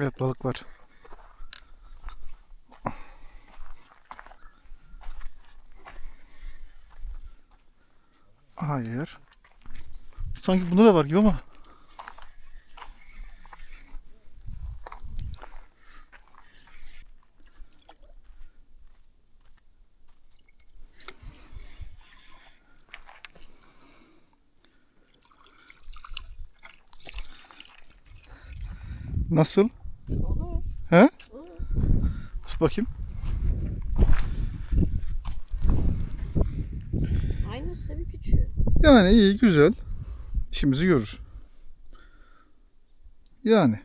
Evet balık var. Hayır. Sanki bunda da var gibi ama. Nasıl? Olur. He? Olur. Tut bakayım. Aynısı bir küçüğü. Yani iyi güzel. İşimizi görür. Yani.